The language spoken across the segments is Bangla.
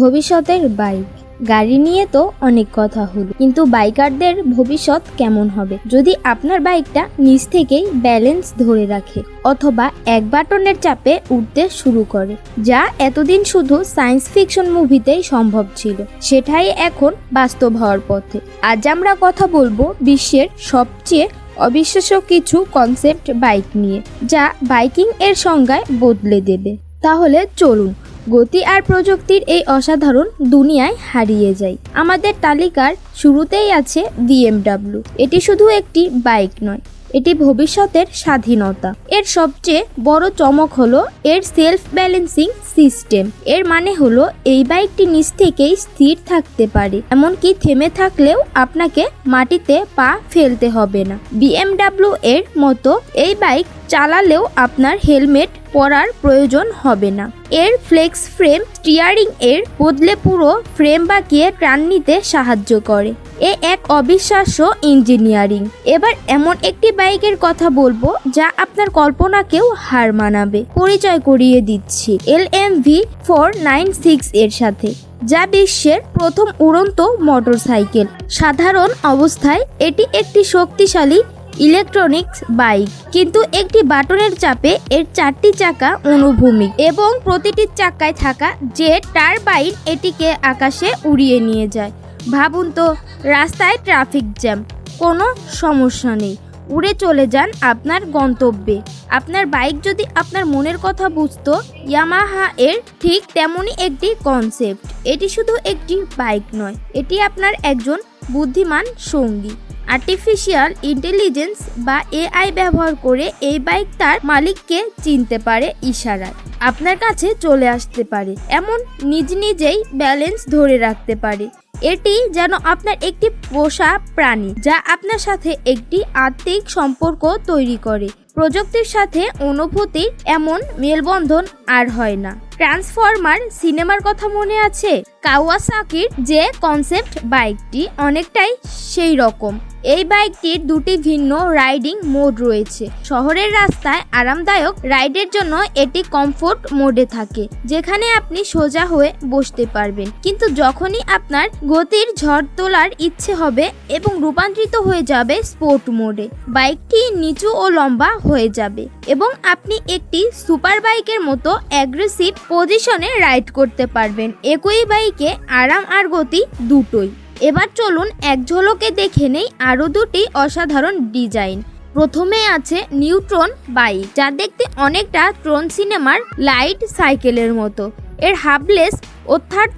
ভবিষ্যতের বাইক। গাড়ি নিয়ে তো অনেক কথা হলো, কিন্তু বাইকারদের ভবিষ্যৎ কেমন হবে? যদি আপনার বাইকটা নিচ থেকেই ব্যালেন্স ধরে রাখে, অথবা এক বাটনের চাপে উঠতে শুরু করে, যা এতদিন শুধু সায়েন্স ফিকশন মুভিতেই সম্ভব ছিল, সেটাই এখন বাস্তব হওয়ার পথে। আজ আমরা কথা বলব বিশ্বের সবচেয়ে অবিশ্বাস্য কিছু কনসেপ্ট বাইক নিয়ে, যা বাইকিং এর সংজ্ঞায় বদলে দেবে। তাহলে চলুন গতি আর প্রযুক্তির এই অসাধারণ দুনিয়ায় হারিয়ে যাই। আমাদের তালিকার শুরুতেই আছে বিএমডাব্লিউ। এটি শুধু একটি বাইক নয়, এটি ভবিষ্যতের স্বাধীনতা। এর সবচেয়ে বড় চমক হলো এর সেলফ ব্যালেন্সিং সিস্টেম। এর মানে হলো এই বাইকটি নিচ থেকেই স্থির থাকতে পারে, এমনকি থেমে থাকলেও আপনাকে মাটিতে পা ফেলতে হবে না। বিএমডাব্লিউ এর মতো এই বাইক চালালেও আপনার হেলমেট পরার প্রয়োজন হবে না। এর ফ্লেক্স ফ্রেম স্টিয়ারিং এর বদলে পুরো ফ্রেম বাঁকিয়ে টান নিতে সাহায্য করে। এ এক অবিশ্বাস্য ইঞ্জিনিয়ারিং। এবার এমন একটি বাইকের কথা বলব যা আপনার কল্পনাকেও হার মানাবে। পরিচয় করিয়ে দিচ্ছি। L M V four nine six এর সাথে, যা বিশ্বের প্রথম উড়ন্ত মোটরসাইকেল। সাধারণ অবস্থায় এটি একটি শক্তিশালী ইলেকট্রনিক্স বাইক, কিন্তু একটি বাটনের চাপে এর চারটি চাকা অনুভূমিক এবং প্রতিটি চাকায় থাকা যে টারবাইন এটিকে আকাশে উড়িয়ে নিয়ে যায়। ভাবুন তো, রাস্তায় ট্রাফিক জ্যাম, কোনো সমস্যা নেই। উড়ে চলে যান আপনার গন্তব্যে। আপনার বাইক যদি আপনার মনের কথা বুঝতো ইয়ামাহা এর ঠিক তেমনই একটি কনসেপ্ট এটি শুধু একটি বাইক নয়, এটি আপনার একজন বুদ্ধিমান সঙ্গী। আর্টিফিশিয়াল ইন্টেলিজেন্স বা এআই ব্যবহার করে এই বাইক তার মালিককে চিনতে পারে ইশারায়। আপনার কাছে চলে আসতে পারে। এমন নিজ নিজেই ব্যালেন্স ধরে রাখতে পারে। এটি যেন আপনার একটি পোষা প্রাণী যা আপনার সাথে একটি আত্মিক সম্পর্ক তৈরি করে। প্রযুক্তির সাথে অনুভূতির এমন মেলবন্ধন আর হয় না। ট্রান্সফরমার সিনেমার কথা মনে আছে? কাওয়াসাকির যে কনসেপ্ট বাইকটি অনেকটাই সেই রকম। এই বাইকটির দুটি ভিন্ন রাইডিং মোড রয়েছে। শহরের রাস্তায় আরামদায়ক রাইডের জন্য এটি কমফোর্ট মোডে থাকে, যেখানে আপনি সোজা হয়ে বসতে পারবেন। কিন্তু যখনই আপনার গতির ঝড় তোলার ইচ্ছে হবে এবং রূপান্তরিত হয়ে যাবে স্পোর্ট মোডে, বাইকটি নিচু ও লম্বা হয়ে যাবে এবং আপনি একটি সুপার বাইকের মতো অ্যাগ্রেসিভ পজিশনে রাইড করতে পারবেন। একই বাইকে আরাম আর গতি দুটোই। এবার চলুন এক ঝলকে দেখে নেই আরও দুটি অসাধারণ ডিজাইন। প্রথমে আছে নিউট্রন বাইক যা দেখতে অনেকটা ট্রন সিনেমার লাইট সাইকেলের মতো। এর হাবলেস অর্থাৎ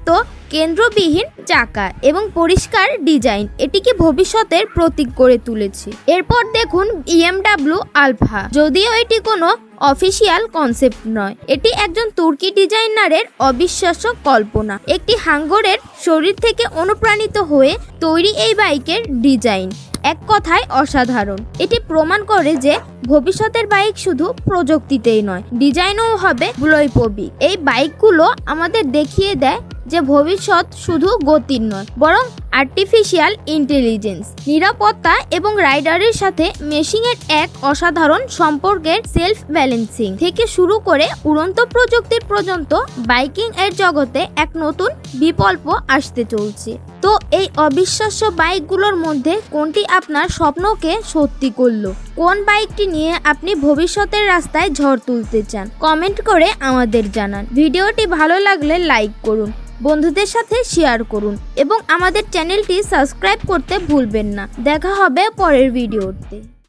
কেন্দ্রবিহীন চাকা এবং পরিষ্কার ডিজাইন, এটিকে ভবিষ্যতের প্রতীক করে তুলেছে। এরপর দেখুন ইএমডাব্লিউ আলফা যদিও এটি কোনো অফিসিয়াল কনসেপ্ট নয়। এটি একজন তুর্কি ডিজাইনারের অবিশ্বাস্য কল্পনা। একটি হাঙ্গরের শরীর থেকে অনুপ্রাণিত হয়ে তৈরি এই বাইকের ডিজাইন এক কথায় অসাধারণ। এটি প্রমাণ করে যে ভবিষ্যতের বাইক শুধু প্রযুক্তিতেই নয়, ডিজাইনও হবে বৈপ্লবিক এই বাইকগুলো আমাদের দেখিয়ে দেয় যে ভবিষ্যৎ শুধু গতির নয়, বরং আর্টিফিশিয়াল ইন্টেলিজেন্স নিরাপত্তা এবং রাইডারের সাথে মেশিংয়ের এক অসাধারণ সম্পর্কের সেলফ ব্যালেন্সিং থেকে শুরু করে উড়ন্ত প্রযুক্তির পর্যন্ত বাইকিং এর জগতে এক নতুন বিকল্প আসতে চলছে। তো এই অবিশ্বাস্য বাইকগুলোর মধ্যে কোনটি আপনার স্বপ্নকে সত্যি করল? কোন বাইকটি নিয়ে আপনি ভবিষ্যতের রাস্তায় ঝড় তুলতে চান? কমেন্ট করে আমাদের জানান। ভিডিওটি ভালো লাগলে লাইক করুন। বন্ধুদের সাথে শেয়ার করুন এবং আমাদের চ্যানেলটি সাবস্ক্রাইব করতে ভুলবেন না। দেখা হবে পরের ভিডিওতে